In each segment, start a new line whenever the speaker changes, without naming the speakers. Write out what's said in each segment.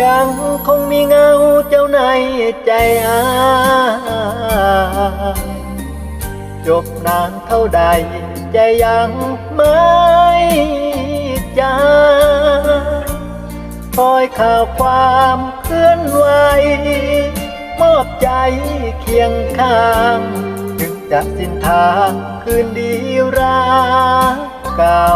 ยังคงมีเงาเจ้าในใจอายจบนานเท่าใด ใจยังไม่จางคอยข่าวความเคลื่อนไหวมอบใจเคียงข้างถึงจะสิ้นทางคืนดีรักเก่า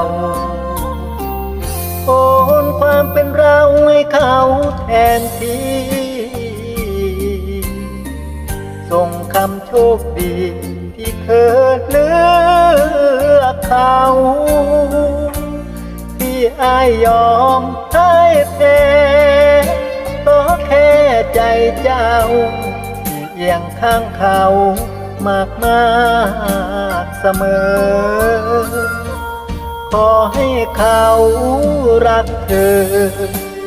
นความเป็นเราให้เขาแทนที่ส่งคำโชคดีที่เธอเลือกเขา ที่อายยอมให้แพ้ก็แค่ใจเจ้าที่เอียงข้างเขามากมากเสมอ เขารักเธอ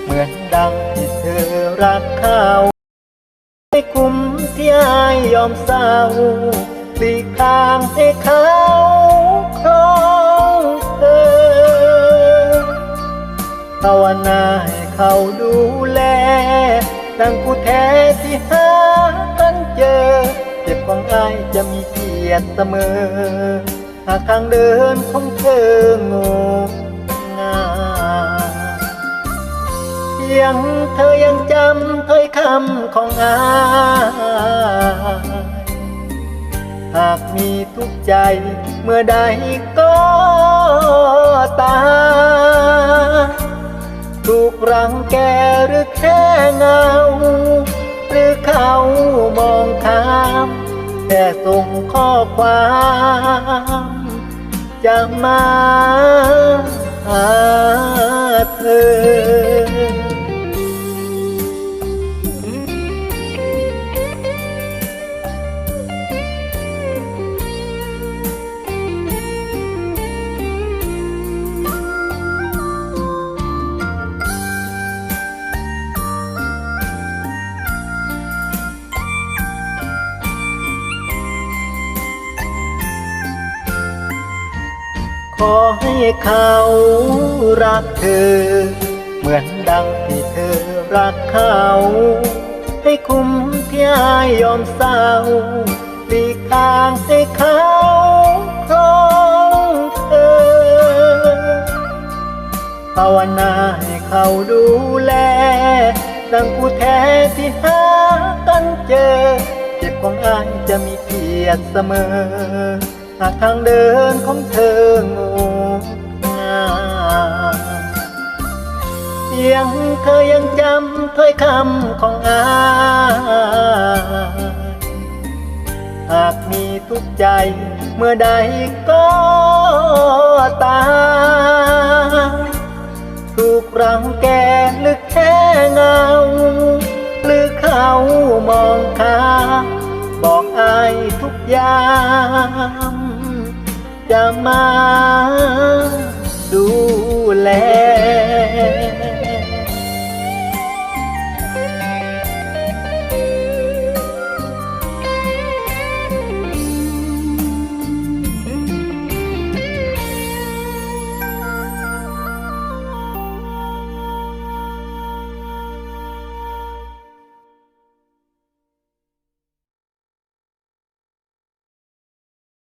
เหมือนดังที่เธอรักเขาให้คุ้มที่อายยอมเศร้าหลีกทางให้เขาครองเธอภาวนาให้เขาดูแลดังผู้แท้ที่หากันเจอ เจ็บของอายจะมีเกียรติเสมอหากทางเดินของเธอโงง ยงเธอยังจำถ้อยคำของอายหากมีทุกใจเมื่อใดก็ตา ถูกรังแกหรือแค่เงา หรือเขามองข้ามแค่ส่งข้อความจะมาหาเธอ อให้เขารักเธอ เหมือนดังที่เธอรักเขา ให้คุ้มที่อายยอมเศร้าหลีกทางให้เขาครองเธอ ภาวนาให้เขาดูแล ดังผู้แท้ที่หากันเจอ เจ็บของอายจะมีเกียรติเสมอ หากทางเดินของเธองงามเพียงเธอยังจำถ้อยคำของอายหากมีทุกใจเมื่อใดก็ตามถูกรังแกหรือแค่เงา หรือเขามองขาบอกอายทุกอย่าง จะมาดูแล